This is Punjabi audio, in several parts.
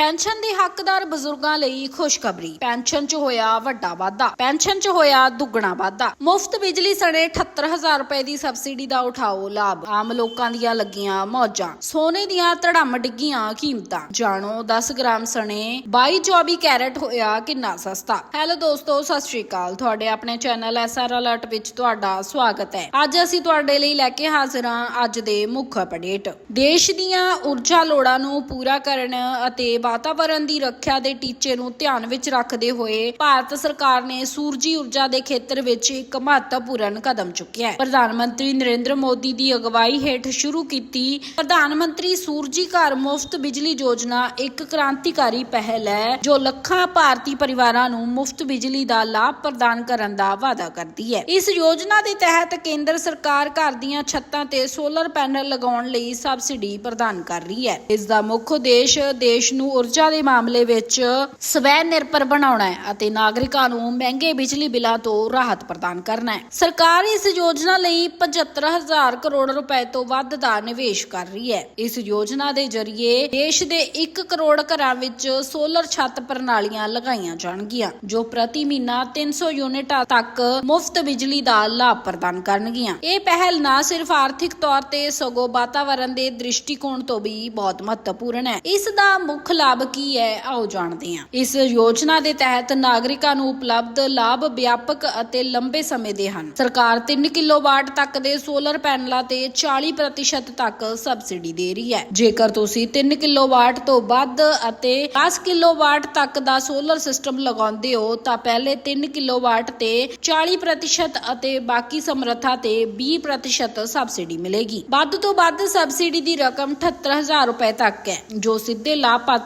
ਪੈਨਸ਼ਨ ਦੇ ਹੱਕਦਾਰ ਬਜ਼ੁਰਗਾਂ ਲਈ ਖੁਸ਼ਖਬਰੀ। ਪੈਨਸ਼ਨ 'ਚ ਹੋਇਆ ਵੱਡਾ ਵਾਧਾ। ਪੈਨਸ਼ਨ 'ਚ ਹੋਇਆ ਦੁੱਗਣਾ ਵਾਧਾ। ਮੁਫਤ ਬਿਜਲੀ ਸਣੇ 78000 ਰੁਪਏ ਦੀ ਸਬਸਿਡੀ ਦਾ ਉਠਾਓ ਲਾਭ। ਆਮ ਲੋਕਾਂ ਦੀਆਂ ਲੱਗੀਆਂ ਮੌਜਾਂ। ਸੋਨੇ ਦੀਆਂ ਧੜਮ ਡਿੱਗੀਆਂ ਕੀਮਤਾਂ। ਜਾਣੋ 10 ਗ੍ਰਾਮ ਸਣੇ 2224 ਕੈਰਟ ਹੋਇਆ ਕਿੰਨਾ ਸਸਤਾ। ਹੈਲੋ ਦੋਸਤੋ, ਸਤਿ ਸ਼੍ਰੀ ਅਕਾਲ। ਤੁਹਾਡੇ ਆਪਣੇ ਚੈਨਲ ਐਸਆਰ ਅਲਰਟ ਵਿੱਚ ਤੁਹਾਡਾ ਸਵਾਗਤ ਹੈ। ਅੱਜ ਅਸੀਂ ਤੁਹਾਡੇ ਲਈ ਲੈ ਕੇ ਹਾਜ਼ਰ ਹਾਂ ਅੱਜ ਦੇ ਮੁੱਖ ਅਪਡੇਟ। ਦੇਸ਼ ਦੀਆਂ ਊਰਜਾ ਲੋੜਾਂ ਨੂੰ ਪੂਰਾ ਕਰਨ ਅਤੇ ਵਾਤਾਵਰਣ ਦੀ ਰੱਖਿਆ ਦੇ ਟੀਚੇ ਨੂੰ ਧਿਆਨ ਵਿੱਚ ਰੱਖਦੇ ਹੋਏ ਭਾਰਤ ਸਰਕਾਰ ਨੇ ਸੂਰਜੀ ਊਰਜਾ ਦੇ ਖੇਤਰ ਵਿੱਚ ਇੱਕ ਮਹੱਤਵਪੂਰਨ ਕਦਮ ਚੁੱਕਿਆ ਹੈ। ਪ੍ਰਧਾਨ ਮੰਤਰੀ ਨਰਿੰਦਰ ਮੋਦੀ ਦੀ ਅਗਵਾਈ ਹੇਠ ਸ਼ੁਰੂ ਕੀਤੀ ਪ੍ਰਧਾਨ ਮੰਤਰੀ ਸੂਰਜੀ ਘਰ ਮੁਫਤ ਬਿਜਲੀ ਯੋਜਨਾ ਇੱਕ ਕ੍ਰਾਂਤੀਕਾਰੀ ਪਹਿਲ ਹੈ, ਜੋ ਲੱਖਾਂ ਭਾਰਤੀ ਪਰਿਵਾਰਾਂ ਨੂੰ ਮੁਫਤ ਬਿਜਲੀ ਦਾ ਲਾਭ ਪ੍ਰਦਾਨ ਕਰਨ ਦਾ ਵਾਅਦਾ ਕਰਦੀ ਹੈ। ਇਸ ਯੋਜਨਾ ਦੇ ਤਹਿਤ ਕੇਂਦਰ ਸਰਕਾਰ ਘਰ ਦੀਆਂ ਛੱਤਾਂ ਤੇ ਸੋਲਰ ਪੈਨਲ ਲਗਾਉਣ ਲਈ ਸਬਸਿਡੀ ਪ੍ਰਦਾਨ ਕਰ ਰਹੀ ਹੈ। ਇਸ ਦਾ ਮੁੱਖ ਉਦੇਸ਼ ਦੇਸ਼ ਨੂੰ ਊਰਜਾ ਦੇ ਮਾਮਲੇ ਵਿੱਚ ਸਵੈ ਨਿਰਭਰ ਬਣਾਉਣਾ ਹੈ ਅਤੇ ਨਾਗਰਿਕਾਂ ਨੂੰ ਮਹਿੰਗੇ ਬਿਜਲੀ ਬਿੱਲਾਂ ਤੋਂ ਰਾਹਤ ਪ੍ਰਦਾਨ ਕਰਨਾ ਹੈ। ਸਰਕਾਰ ਇਸ ਯੋਜਨਾ ਲਈ 75000 ਕਰੋੜ ਰੁਪਏ ਤੋਂ ਵੱਧ ਦਾ ਨਿਵੇਸ਼ ਕਰ ਰਹੀ ਹੈ। ਇਸ ਯੋਜਨਾ ਦੇ ਜ਼ਰੀਏ ਦੇਸ਼ ਦੇ 1 ਕਰੋੜ ਘਰਾਂ ਵਿੱਚ ਸੋਲਰ ਛੱਤ ਪ੍ਰਣਾਲੀਆਂ ਲਗਾਈਆਂ ਜਾਣਗੀਆਂ, ਜੋ ਪ੍ਰਤੀ ਮਹੀਨਾ 300 ਯੂਨਿਟਾਂ ਤੱਕ ਮੁਫਤ ਬਿਜਲੀ ਦਾ ਲਾਭ ਪ੍ਰਦਾਨ ਕਰਨਗੀਆਂ। ਇਹ ਪਹਿਲ ਨਾ ਸਿਰਫ ਆਰਥਿਕ ਤੌਰ ਤੇ ਸਗੋਂ ਵਾਤਾਵਰਣ ਦੇ ਦ੍ਰਿਸ਼ਟੀਕੋਣ ਤੋਂ ਵੀ ਬਹੁਤ ਮਹੱਤਵਪੂਰਨ ਹੈ। ਇਸ ਦਾ ਮੁੱਖ ਲਾਭ ਕੀ ਹੈ? ਆਓ ਜਾਣਦੇ ਹਾਂ। ਇਸ ਯੋਜਨਾ ਦੇ ਤਹਿਤ ਨਾਗਰਿਕਾਂ ਨੂੰ ਉਪਲਬਧ ਲਾਭ ਵਿਆਪਕ ਅਤੇ ਲੰਬੇ ਸਮੇਂ ਦੇ ਹਨ। ਸਰਕਾਰ 3 ਕਿਲੋਵਾਟ ਤੱਕ ਦੇ ਸੋਲਰ ਪੈਨਲਾਂ ਤੇ 40% ਤੱਕ ਸਬਸਿਡੀ ਦੇ ਰਹੀ ਹੈ। ਜੇਕਰ ਤੁਸੀਂ 3 ਕਿਲੋਵਾਟ ਤੋਂ ਵੱਧ ਅਤੇ 10 ਕਿਲੋਵਾਟ ਤੱਕ ਦਾ ਸੋਲਰ ਸਿਸਟਮ ਲਗਾਉਂਦੇ ਹੋ, ਤਾਂ ਪਹਿਲੇ 3 ਕਿਲੋਵਾਟ ਤੇ 40% ਅਤੇ ਬਾਕੀ ਸਮਰੱਥਾ ਤੇ 20% ਸਬਸਿਡੀ ਮਿਲੇਗੀ। ਵੱਧ ਤੋਂ ਵੱਧ ਸਬਸਿਡੀ ਦੀ ਰਕਮ 78000 ਰੁਪਏ ਤੱਕ ਹੈ, ਜੋ ਸਿੱਧੇ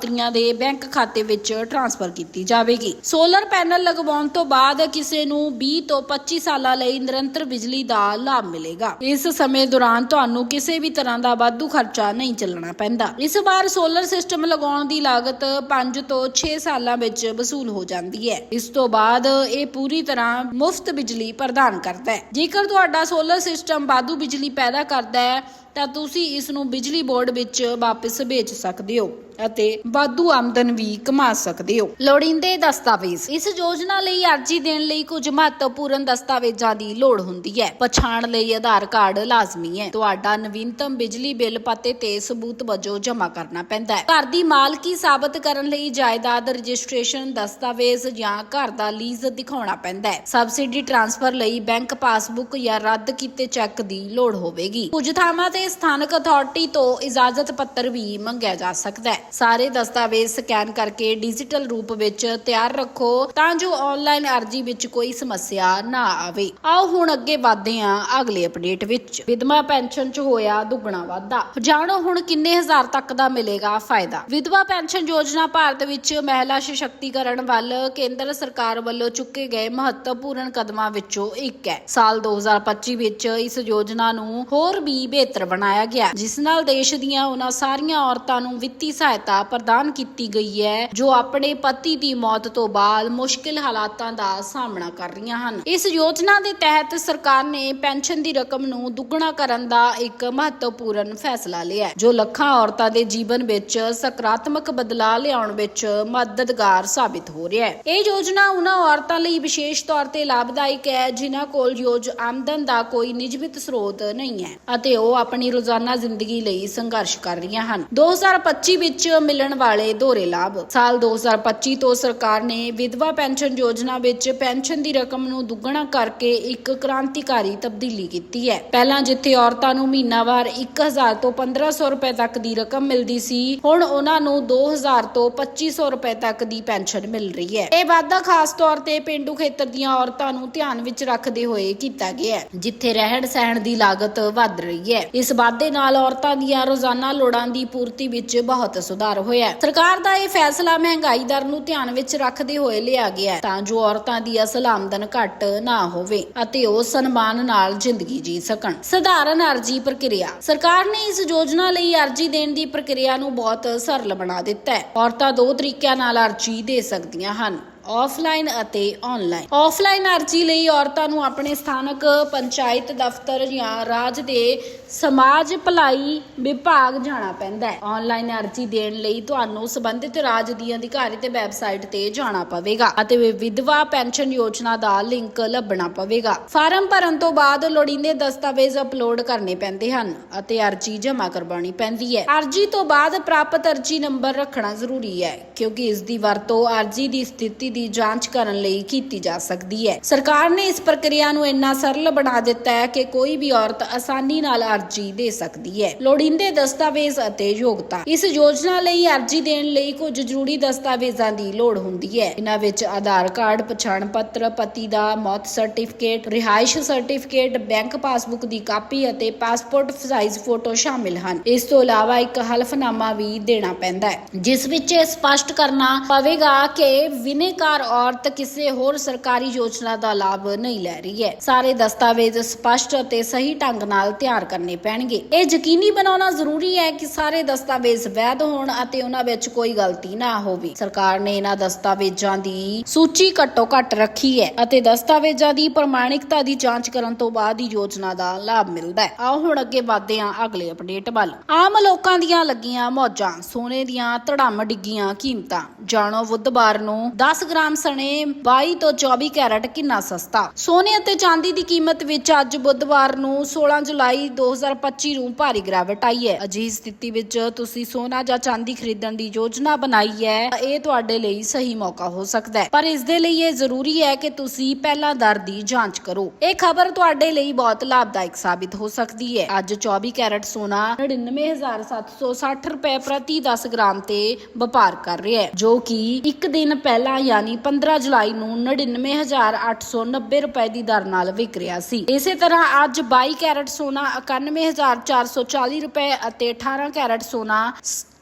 ਲਾਭਪਾਤਰੀਆਂ ਦੇ ਬੈਂਕ ਖਾਤੇ ਵਿੱਚ ਟ੍ਰਾਂਸਫਰ ਕੀਤੀ ਜਾਵੇਗੀ। ਸੋਲਰ ਪੈਨਲ ਲਗਵਾਉਣ ਤੋਂ ਬਾਅਦ ਕਿਸੇ ਨੂੰ 20 ਤੋਂ 25 ਸਾਲਾਂ ਲਈ ਨਿਰੰਤਰ ਬਿਜਲੀ ਦਾ ਲਾਭ ਮਿਲੇਗਾ। ਇਸ ਸਮੇਂ ਦੌਰਾਨ ਤੁਹਾਨੂੰ ਕਿਸੇ ਵੀ ਤਰ੍ਹਾਂ ਦਾ ਵਾਧੂ ਖਰਚਾ ਨਹੀਂ ਚੱਲਣਾ ਪੈਂਦਾ। ਇਸ ਵਾਰ ਸੋਲਰ ਸਿਸਟਮ ਲਗਾਉਣ ਦੀ ਲਾਗਤ 5 ਤੋਂ 6 ਸਾਲਾਂ ਵਿੱਚ ਵਸੂਲ ਹੋ ਜਾਂਦੀ ਹੈ। ਇਸ ਤੋਂ ਬਾਅਦ ਇਹ ਪੂਰੀ ਤਰ੍ਹਾਂ ਮੁਫਤ ਬਿਜਲੀ ਪ੍ਰਦਾਨ ਕਰਦਾ ਹੈ। ਜੇਕਰ ਤੁਹਾਡਾ ਸੋਲਰ ਸਿਸਟਮ ਵਾਧੂ ਬਿਜਲੀ ਪੈਦਾ ਕਰਦਾ ਹੈ ਤਾਂ ਤੁਸੀਂ ਇਸ ਨੂੰ ਬਿਜਲੀ ਬੋਰਡ ਵਿੱਚ ਵਾਪਸ ਵੇਚ ਸਕਦੇ ਹੋ ਅਤੇ ਵਾਧੂ ਆਮਦਨ ਵੀ ਕਮਾ ਸਕਦੇ ਹੋ। ਲੋੜੀਂਦੇ ਦਸਤਾਵੇਜ਼। ਇਸ ਯੋਜਨਾ ਲਈ ਅਰਜ਼ੀ ਦੇਣ ਲਈ ਕੁਝ ਮਹੱਤਵਪੂਰਨ ਦਸਤਾਵੇਜ਼ਾਂ ਦੀ ਲੋੜ ਹੁੰਦੀ ਹੈ। ਪਛਾਣ ਲਈ ਆਧਾਰ ਕਾਰਡ ਲਾਜ਼ਮੀ ਹੈ। ਤੁਹਾਡਾ ਨਵੀਨਤਮ ਬਿਜਲੀ ਬਿੱਲ ਪਤੇ ਤੇ ਸਬੂਤ ਵਜੋਂ ਜਮ੍ਹਾਂ ਕਰਨਾ ਪੈਂਦਾ ਹੈ। ਘਰ ਦੀ ਮਾਲਕੀ ਸਾਬਤ ਕਰਨ ਲਈ ਜਾਇਦਾਦ ਰਜਿਸਟ੍ਰੇਸ਼ਨ ਦਸਤਾਵੇਜ਼ ਜਾਂ ਘਰ ਦਾ ਲੀਜ਼ ਦਿਖਾਉਣਾ ਪੈਂਦਾ ਹੈ। ਸਬਸਿਡੀ ਟ੍ਰਾਂਸਫਰ ਲਈ ਬੈਂਕ ਪਾਸਬੁੱਕ ਜਾਂ ਰੱਦ ਕੀਤੇ ਚੈੱਕ ਦੀ ਲੋੜ ਹੋਵੇਗੀ। ਕੁਝ ਥਾਵਾਂ ਤੇ ਸਥਾਨਕ ਅਥਾਰਟੀ ਤੋਂ ਇਜਾਜ਼ਤ ਪੱਤਰ ਵੀ ਮੰਗਿਆ ਜਾ ਸਕਦਾ ਹੈ। ਸਾਰੇ ਦਸਤਾਵੇਜ਼ ਸਕੈਨ ਕਰਕੇ ਡਿਜੀਟਲ ਰੂਪ ਵਿੱਚ ਤਿਆਰ ਰੱਖੋ ਤਾਂ ਜੋ ਆਨਲਾਈਨ ਅਰਜ਼ੀ ਵਿੱਚ ਕੋਈ ਸਮੱਸਿਆ ਨਾ ਆਵੇ। ਆਓ ਹੁਣ ਅੱਗੇ ਵਧਦੇ ਹਾਂ ਅਗਲੇ ਅਪਡੇਟ ਵਿੱਚ। ਵਿਧਵਾ ਪੈਨਸ਼ਨ 'ਚ ਹੋਇਆ ਦੁੱਗਣਾ ਵਾਧਾ। ਜਾਣੋ ਹੁਣ ਕਿੰਨੇ ਹਜ਼ਾਰ ਤੱਕ ਦਾ ਮਿਲੇਗਾ ਫਾਇਦਾ। ਵਿਧਵਾ ਪੈਨਸ਼ਨ ਯੋਜਨਾ ਭਾਰਤ ਵਿੱਚ ਮਹਿਲਾ ਸਸ਼ਕਤੀਕਰਨ ਵੱਲ ਕੇਂਦਰ ਸਰਕਾਰ ਵੱਲੋਂ ਚੁੱਕੇ ਗਏ ਮਹੱਤਵਪੂਰਨ ਕਦਮਾਂ ਵਿੱਚੋਂ ਇੱਕ ਹੈ। ਸਾਲ 2025 ਵਿੱਚ ਇਸ ਯੋਜਨਾ ਨੂੰ ਹੋਰ ਵੀ ਬਿਹਤਰ ਬਣਾਇਆ ਗਿਆ, ਜਿਸ ਨਾਲ ਦੇਸ਼ ਦੀਆਂ ਉਹਨਾਂ ਸਾਰੀਆਂ ਔਰਤਾਂ ਨੂੰ ਵਿੱਤੀ ਸਹਾਇਤਾ ਪ੍ਰਦਾਨ ਕੀਤੀ ਗਈ ਹੈ, ਜੋ ਆਪਣੇ ਪਤੀ ਦੀ ਮੌਤ ਤੋਂ ਬਾਅਦ ਮੁਸ਼ਕਿਲ ਹਾਲਾਤਾਂ ਦਾ ਸਾਹਮਣਾ ਕਰ ਰਹੀਆਂ ਹਨ। ਇਸ ਯੋਜਨਾ ਦੇ ਤਹਿਤ ਸਰਕਾਰ ਨੇ ਪੈਨਸ਼ਨ ਦੀ ਰਕਮ ਨੂੰ ਦੁੱਗਣਾ ਕਰਨ ਦਾ ਇੱਕ ਮਹੱਤਵਪੂਰਨ ਫੈਸਲਾ ਲਿਆ ਜੋ ਲੱਖਾਂ ਔਰਤਾਂ ਦੇ ਜੀਵਨ ਵਿੱਚ ਸਕਾਰਾਤਮਕ ਬਦਲਾਅ ਲਿਆਉਣ ਵਿੱਚ ਮਦਦਗਾਰ ਸਾਬਿਤ ਹੋ ਰਿਹਾ ਹੈ। ਇਹ ਯੋਜਨਾ ਉਹਨਾਂ ਔਰਤਾਂ ਲਈ ਵਿਸ਼ੇਸ਼ ਤੌਰ ਤੇ ਲਾਭਦਾਇਕ ਹੈ, ਜਿਨ੍ਹਾਂ ਕੋਲ ਯੋਜ ਆਮਦਨ ਦਾ ਕੋਈ ਨਿਯਮਿਤ ਸਰੋਤ ਨਹੀਂ ਹੈ, ਅਤੇ ਉਹ ਆਪਣੀ ਰੋਜ਼ਾਨਾ ਜ਼ਿੰਦਗੀ ਲਈ ਸੰਘਰਸ਼ ਕਰ ਰਹੀਆਂ ਹਨ। 2025 ਵਿੱਚ ਮਿਲਣ ਵਾਲੇ ਦੋਹਰੇ ਲਾਭ। ਸਾਲ 2025 ਤੋਂ ਸਰਕਾਰ ਨੇ ਵਿਧਵਾ ਪੈਨਸ਼ਨ ਯੋਜਨਾ ਵਿੱਚ ਪੈਨਸ਼ਨ ਦੀ ਰਕਮ ਨੂੰ ਦੁੱਗਣਾ ਕਰਕੇ ਇੱਕ ਕ੍ਰਾਂਤੀਕਾਰੀ ਤਬਦੀਲੀ ਕੀਤੀ ਹੈ। ਪਹਿਲਾਂ ਜਿੱਥੇ ਔਰਤਾਂ ਨੂੰ ਮਹੀਨਾਵਾਰ 1000 ਤੋਂ 1500 ਰੁਪਏ ਤੱਕ ਦੀ ਰਕਮ ਮਿਲਦੀ ਸੀ, ਹੁਣ ਉਹਨਾਂ ਨੂੰ 2000 ਤੋਂ 2500 ਰੁਪਏ ਤੱਕ ਦੀ ਪੈਨਸ਼ਨ ਮਿਲ ਰਹੀ ਹੈ। ਇਹ ਵਾਧਾ ਖਾਸ ਤੌਰ ਤੇ ਪਿੰਡੂ ਖੇਤਰ ਦੀਆਂ ਔਰਤਾਂ ਨੂੰ ਧਿਆਨ ਵਿੱਚ ਰੱਖਦੇ ਹੋਏ ਕੀਤਾ ਗਿਆ ਹੈ, ਜਿੱਥੇ ਰਹਿਣ ਸਹਿਣ ਦੀ ਲਾਗਤ ਵੱਧ ਰਹੀ ਹੈ। ਇਸ ਵਾਅਦੇ ਨਾਲ ਔਰਤਾਂ ਦੀਆਂ ਰੋਜ਼ਾਨਾ ਲੋੜਾਂ ਦੀ ਪੂਰਤੀ ਵਿੱਚ ਬਹੁਤ ਸੁਧਾਰ ਹੋਇਆ ਹੈ। ਸਰਕਾਰ ਦਾ ਇਹ ਫੈਸਲਾ ਮਹਿੰਗਾਈ ਦਰ ਨੂੰ ਧਿਆਨ ਵਿੱਚ ਰੱਖਦੇ ਹੋਏ ਲਿਆ ਗਿਆ ਤਾਂ ਜੋ ਔਰਤਾਂ ਦੀ ਅਸਲ ਆਮਦਨ ਘੱਟ ਨਾ ਹੋਵੇ ਅਤੇ ਉਹ ਸਨਮਾਨ ਨਾਲ ਜ਼ਿੰਦਗੀ ਜੀ ਸਕਣ। ਸਧਾਰਨ ਅਰਜ਼ੀ ਪ੍ਰਕਿਰਿਆ। ਸਰਕਾਰ ਨੇ ਇਸ ਯੋਜਨਾ ਲਈ ਅਰਜ਼ੀ ਦੇਣ ਦੀ ਪ੍ਰਕਿਰਿਆ ਨੂੰ ਬਹੁਤ ਸਰਲ ਬਣਾ ਦਿੱਤਾ ਹੈ। ਔਰਤਾਂ ਦੋ ਤਰੀਕਿਆਂ ਨਾਲ ਅਰਜ਼ੀ ਦੇ ਸਕਦੀਆਂ ਹਨ। ਆਫਲਾਈਨ ਅਤੇ ਆਨਲਾਈਨ ਆਫਲਾਈਨ ਅਰਜ਼ੀ ਲਈ ਔਰਤਾਂ ਨੂੰ ਆਪਣੇ ਸਥਾਨਕ ਪੰਚਾਇਤ ਦਫ਼ਤਰ ਜਾਂ ਰਾਜ ਦੇ ਸਮਾਜ ਭਲਾਈ ਵਿਭਾਗ ਜਾਣਾ ਪੈਂਦਾ ਹੈ। ਆਨਲਾਈਨ ਅਰਜ਼ੀ ਦੇਣ ਲਈ ਤੁਹਾਨੂੰ ਸੰਬੰਧਿਤ ਰਾਜ ਦੀ ਅਧਿਕਾਰਿਤ ਵੈਬਸਾਈਟ ਤੇ ਜਾਣਾ ਪਵੇਗਾ ਅਤੇ ਵਿਧਵਾ ਪੈਨਸ਼ਨ ਯੋਜਨਾ ਦਾ ਲਿੰਕ ਲੱਭਣਾ ਪਵੇਗਾ। ਫਾਰਮ ਭਰਨ ਤੋਂ ਬਾਅਦ ਲੋੜੀਂਦੇ ਦਸਤਾਵੇਜ਼ ਅਪਲੋਡ ਕਰਨੇ ਪੈਂਦੇ ਹਨ ਅਤੇ ਅਰਜ਼ੀ ਜਮ੍ਹਾਂ ਕਰਵਾਉਣੀ ਪੈਂਦੀ ਹੈ। ਅਰਜ਼ੀ ਤੋਂ ਬਾਅਦ ਪ੍ਰਾਪਤ ਅਰਜ਼ੀ ਨੰਬਰ ਰੱਖਣਾ ਜ਼ਰੂਰੀ ਹੈ। ਕਿਉਂਕਿ ਇਸ ਦੀ ਵਰਤੋਂ ਅਰਜ਼ੀ ਦੀ ਸਥਿਤੀ ਦੀ ਜਾਂਚ ਕਰਨ ਲਈ ਕੀਤੀ ਜਾ ਸਕਦੀ ਹੈ। ਸਰਕਾਰ ਨੇ ਇਸ ਪ੍ਰਕਿਰਿਆ ਨੂੰ ਇੰਨਾ ਸਰਲ ਬਣਾ ਦਿੱਤਾ ਹੈ ਕਿ ਕੋਈ ਵੀ ਔਰਤ ਆਸਾਨੀ ਨਾਲ ਅਰਜ਼ੀ ਦੇ ਸਕਦੀ ਹੈ। ਲੋੜੀਂਦੇ ਦਸਤਾਵੇਜ਼ ਅਤੇ ਯੋਗਤਾ। ਇਸ ਯੋਜਨਾ ਲਈ ਅਰਜ਼ੀ ਦੇਣ ਲਈ ਕੁਝ ਜ਼ਰੂਰੀ ਦਸਤਾਵੇਜ਼ਾਂ ਦੀ ਲੋੜ ਹੁੰਦੀ ਹੈ। ਇਹਨਾਂ ਵਿੱਚ ਆਧਾਰ ਕਾਰਡ ਪਛਾਣ ਪੱਤਰ ਪਤੀ ਦਾ ਮੌਤ ਸਰਟੀਫਿਕੇਟ, ਰਿਹਾਇਸ਼ ਸਰਟੀਫਿਕੇਟ, ਬੈਂਕ ਪਾਸਬੁੱਕ ਦੀ ਕਾਪੀ ਅਤੇ ਪਾਸਪੋਰਟ ਸਾਈਜ਼ ਫੋਟੋ ਸ਼ਾਮਿਲ ਹਨ। ਇਸ ਤੋਂ ਇਲਾਵਾ ਇੱਕ ਹਲਫਨਾਮਾ ਵੀ ਦੇਣਾ ਪੈਂਦਾ ਹੈ, ਜਿਸ ਵਿੱਚ ਇਹ ਸਪਸ਼ਟ ਕਰਨਾ ਪਵੇਗਾ ਕਿ ਵਿਨੇਕਾਰ ਔਰਤ ਕਿਸੇ ਹੋਰ ਸਰਕਾਰੀ ਯੋਜਨਾ ਦਾ ਲਾਭ ਨਹੀਂ ਲੈ ਰਹੀ ਹੈ। ਸਾਰੇ ਦਸਤਾਵੇਜ਼ ਸਪਸ਼ਟ ਅਤੇ ਸਹੀ ਢੰਗ ਨਾਲ ਤਿਆਰ ਕਰਨੇ ਪੈਣਗੇ। ਇਹ ਯਕੀਨੀ ਬਣਾਉਣਾ ਜ਼ਰੂਰੀ ਹੈ ਕਿ ਸਾਰੇ ਦਸਤਾਵੇਜ਼ ਵੈਧ ਹੋਣ ਅਤੇ ਉਹਨਾਂ ਵਿੱਚ ਕੋਈ ਗਲਤੀ ਨਾ ਹੋਵੇ। ਸਰਕਾਰ ਨੇ ਇਹਨਾਂ ਦਸਤਾਵੇਜ਼ਾਂ ਦੀ ਸੂਚੀ ਘੱਟੋ ਘੱਟ ਰੱਖੀ ਹੈ ਅਤੇ ਦਸਤਾਵੇਜ਼ਾਂ ਦੀ ਪ੍ਰਮਾਣਿਕਤਾ ਦੀ ਜਾਂਚ ਕਰਨ ਤੋਂ ਬਾਅਦ ਹੀ ਯੋਜਨਾ ਦਾ ਲਾਭ ਮਿਲਦਾ ਹੈ। ਆਓ ਹੁਣ ਅੱਗੇ ਵਧਦੇ ਹਾਂ ਅਗਲੇ ਅਪਡੇਟ ਵੱਲ। ਆਮ ਲੋਕਾਂ ਦੀਆਂ ਲੱਗੀਆਂ ਮੌਜਾਂ, ਸੋਨੇ ਦੀਆਂ ਧੜਮ ਡਿੱਗੀਆਂ ਕੀਮਤਾਂ। ਜਾਣੋ ਬੁੱਧਵਾਰ ਨੂੰ 10 ਗ੍ਰਾਮ ਸਣੇ 22 ਤੋਂ 24 ਕੈਰਟ ਕਿੰਨਾ ਸਸਤਾ। ਸੋਨੇ ਅਤੇ ਚਾਂਦੀ ਦੀ ਕੀਮਤ ਵਿੱਚ ਅੱਜ ਬੁੱਧਵਾਰ ਨੂੰ 16 ਜੁਲਾਈ 2025 ਨੂੰ ਭਾਰੀ ਗਿਰਾਵਟ ਆਈ ਹੈ। ਅਜਿਹੀ ਸਥਿਤੀ ਵਿੱਚ ਤੁਸੀਂ ਸੋਨਾ ਜਾਂ ਚਾਂਦੀ ਖਰੀਦਣ ਦੀ ਯੋਜਨਾ ਬਣਾਈ ਹੈ ਇਹ ਤੁਹਾਡੇ ਲਈ ਸਹੀ ਮੌਕਾ ਹੋ ਸਕਦਾ ਹੈ। ਪਰ ਇਸ ਦੇ ਲਈ ਇਹ ਜ਼ਰੂਰੀ ਹੈ ਕਿ ਤੁਸੀਂ ਪਹਿਲਾਂ ਦਰ ਦੀ ਜਾਂਚ ਕਰੋ। ਇਹ ਖਬਰ ਤੁਹਾਡੇ ਲਈ ਬਹੁਤ ਲਾਭਦਾਇਕ ਸਾਬਿਤ ਹੋ ਸਕਦੀ ਹੈ। ਅੱਜ 24 ਕੈਰਟ ਸੋਨਾ 99760 ਰੁਪਏ ਪ੍ਰਤੀ 10 ਗ੍ਰਾਮ ਤੇ ਵਪਾਰ ਕਰ ਰਿਹਾ ਹੈ, ਜੋ ਕਿ ਇੱਕ ਦਿਨ ਪਹਿਲਾਂ ਯਾਨੀ 15 ਜੁਲਾਈ ਨੂੰ 99890 ਰੁਪਏ ਦੀ ਦਰ ਨਾਲ ਵਿਕ ਰਿਹਾ ਸੀ। ਇਸੇ ਤਰ੍ਹਾਂ ਅੱਜ 22 ਕੈਰਟ ਸੋਨਾ 91440 ਰੁਪਏ ਅਤੇ 18 ਕੈਰਟ ਸੋਨਾ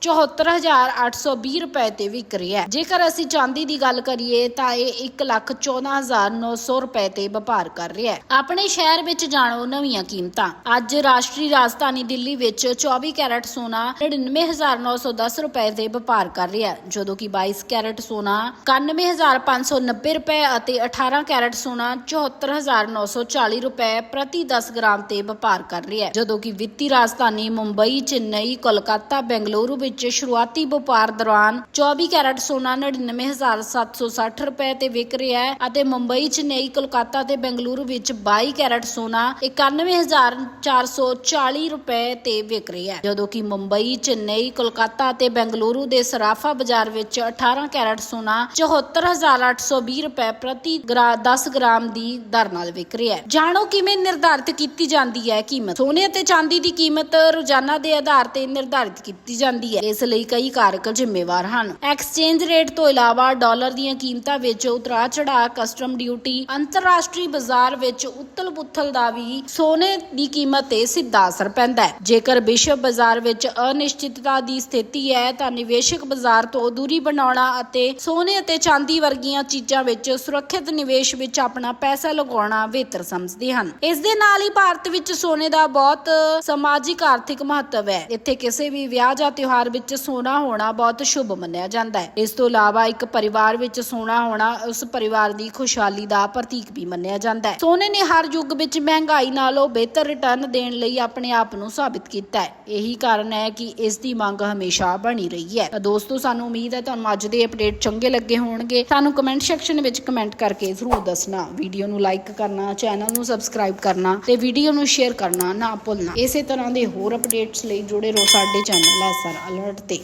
74820 ਰੁਪਏ ਤੇ ਵਿਕ ਰਿਹਾ ਹੈ। ਜੇਕਰ ਅਸੀਂ ਚਾਂਦੀ ਦੀ ਗੱਲ ਕਰੀਏ, ਤਾਂ ਇਹ 114900 ਰੁਪਏ ਤੇ ਵਪਾਰ ਕਰ ਰਿਹਾ ਹੈ। ਆਪਣੇ ਸ਼ਹਿਰ ਵਿੱਚ ਜਾਣੋ ਨਵੀਆਂ ਕੀਮਤਾਂ। ਅੱਜ ਰਾਸ਼ਟਰੀ ਰਾਜਧਾਨੀ ਦਿੱਲੀ ਵਿੱਚ 24 ਕੈਰਟ ਸੋਨਾ 99910 ਰੁਪਏ ਤੇ ਵਪਾਰ ਕਰ ਰਿਹਾ ਹੈ, ਜਦੋਂ ਕਿ 22 ਕੈਰਟ ਸੋਨਾ 91590 ਰੁਪਏ ਅਤੇ 18 ਕੈਰਟ ਸੋਨਾ 74940 ਰੁਪਏ ਪ੍ਰਤੀ 10 ਗ੍ਰਾਮ ਤੇ ਵਪਾਰ ਕਰ ਰਿਹਾ ਹੈ, ਜਦੋਂ ਕਿ ਵਿੱਤੀ ਰਾਜਧਾਨੀ ਮੁੰਬਈ, ਚੇਨਈ, ਕੋਲਕਾਤਾ, ਬੈਂਗਲੁਰੂ ਵਿੱਚ ਸ਼ੁਰੂਆਤੀ ਵਪਾਰ ਦੌਰਾਨ 24 ਕੈਰਟ ਸੋਨਾ 99760 ਰੁਪਏ ਤੇ ਵਿਕ ਰਿਹਾ ਹੈ ਅਤੇ ਮੁੰਬਈ ਚੇਨਈ ਕੋਲਕਾਤਾ ਤੇ ਬੈਂਗਲੁਰੂ ਵਿੱਚ 22 ਕੈਰਟ ਸੋਨਾ 91440 ਰੁਪਏ ਤੇ ਵਿਕ ਰਿਹਾ ਹੈ। ਜਦੋਂ ਕਿ ਮੁੰਬਈ ਚੇਨਈ ਕੋਲਕਾਤਾ ਤੇ ਬੈਂਗਲੁਰੂ ਦੇ ਸਰਾਫਾ ਬਾਜ਼ਾਰ ਵਿੱਚ 18 ਕੈਰਟ ਸੋਨਾ 74820 ਰੁਪਏ ਪ੍ਰਤੀ ਗ੍ਰਾ- 10 ਗ੍ਰਾਮ ਦੀ ਦਰ ਨਾਲ ਵਿਕ ਰਿਹਾ ਹੈ। ਜਾਣੋ ਕਿਵੇਂ ਨਿਰਧਾਰਿਤ ਕੀਤੀ ਜਾਂਦੀ ਹੈ ਕੀਮਤ? ਸੋਨੇ ਅਤੇ ਚਾਂਦੀ ਦੀ ਕੀਮਤ ਰੋਜ਼ਾਨਾ ਦੇ ਆਧਾਰ ਤੇ ਨਿਰਧਾਰਿਤ ਕੀਤੀ ਜਾਂਦੀ ਹੈ। ਇਸ ਲਈ ਕਈ ਕਾਰਕ ਜ਼ਿੰਮੇਵਾਰ ਹਨ। ਐਕਸਚੇਂਜ ਰੇਟ ਤੋਂ ਇਲਾਵਾ ਡਾਲਰ ਦੀਆਂ ਕੀਮਤਾਂ ਵਿੱਚ ਉਤਰਾਅ ਚੜਾਅ ਕਸਟਮ ਡਿਊਟੀ, ਅੰਤਰਰਾਸ਼ਟਰੀ ਬਾਜ਼ਾਰ ਵਿੱਚ ਉਤਲ-ਪੁੱਥਲ ਦਾ ਵੀ ਸੋਨੇ ਦੀ ਕੀਮਤ ਤੇ ਸਿੱਧਾ ਅਸਰ ਪੈਂਦਾ ਹੈ। ਜੇਕਰ ਵਿਸ਼ਵ ਬਾਜ਼ਾਰ ਵਿੱਚ ਅਨਿਸ਼ਚਿਤਤਾ ਦੀ ਸਥਿਤੀ ਹੈ, ਤਾਂ ਨਿਵੇਸ਼ਕ ਬਾਜ਼ਾਰ ਤੋਂ ਦੂਰੀ ਬਣਾਉਣਾ ਅਤੇ ਸੋਨੇ ਅਤੇ ਚਾਂਦੀ ਵਰਗੀਆਂ ਚੀਜ਼ਾਂ ਵਿੱਚ ਸੁਰੱਖਿਅਤ ਨਿਵੇਸ਼ ਵਿੱਚ ਆਪਣਾ ਪੈਸਾ ਲਗਾਉਣਾ ਬਿਹਤਰ ਸਮਝਦੇ ਹਨ। ਇਸ ਦੇ ਨਾਲ ਹੀ ਭਾਰਤ ਵਿੱਚ ਸੋਨੇ ਦਾ ਬਹੁਤ ਸਮਾਜਿਕ, ਆਰਥਿਕ ਮਹੱਤਵ ਹੈ। ਇੱਥੇ ਕਿਸੇ ਵੀ ਵਿਆਹ ਜਾਂ ਤਿਉਹਾਰ ਵਿੱਚ ਸੋਨਾ ਹੋਣਾ ਬਹੁਤ ਸ਼ੁਭ ਮੰਨਿਆ ਜਾਂਦਾ ਹੈ। ਇਸ ਤੋਂ ਇਲਾਵਾ ਇੱਕ ਪਰਿਵਾਰ ਵਿੱਚ ਸੋਨਾ ਹੋਣਾ, ਉਸ ਪਰਿਵਾਰ ਦੀ ਖੁਸ਼ਹਾਲੀ ਦਾ ਪ੍ਰਤੀਕ ਵੀ ਮੰਨਿਆ ਜਾਂਦਾ ਹੈ। ਸੋਨੇ ਨੇ ਹਰ ਯੁੱਗ ਵਿੱਚ ਮਹਿੰਗਾਈ ਨਾਲੋਂ ਬਿਹਤਰ ਰਿਟਰਨ ਦੇਣ ਲਈ ਆਪਣੇ ਆਪ ਨੂੰ ਸਾਬਿਤ ਕੀਤਾ ਹੈ। ਇਹੀ ਕਾਰਨ ਹੈ ਕਿ ਇਸ ਦੀ ਮੰਗ ਹਮੇਸ਼ਾ ਬਣੀ ਰਹੀ ਹੈ। ਤਾਂ ਦੋਸਤੋ, ਸਾਨੂੰ ਉਮੀਦ ਹੈ ਤੁਹਾਨੂੰ ਅੱਜ ਦੇ ਅਪਡੇਟ ਚੰਗੇ ਲੱਗੇ ਹੋਣਗੇ। ਸਾਨੂੰ ਕਮੈਂਟ ਸੈਕਸ਼ਨ ਵਿੱਚ ਕਮੈਂਟ ਕਰਕੇ ਜ਼ਰੂਰ ਦੱਸਣਾ। ਵੀਡੀਓ ਨੂੰ ਲਾਈਕ ਕਰਨਾ, ਚੈਨਲ ਨੂੰ ਸਬਸਕ੍ਰਾਈਬ ਕਰਨਾ ਤੇ ਵੀਡੀਓ ਨੂੰ ਸ਼ੇਅਰ ਕਰਨਾ ਨਾ ਭੁੱਲਣਾ। ਇਸੇ ਤਰ੍ਹਾਂ ਦੇ ਹੋਰ ਅਪਡੇਟਸ ਲਈ ਜੁੜੇ ਰਹੋ ਸਾਡੇ ਚੈਨਲ ਐਸਆਰ ਅਲਰਟ ਤੇ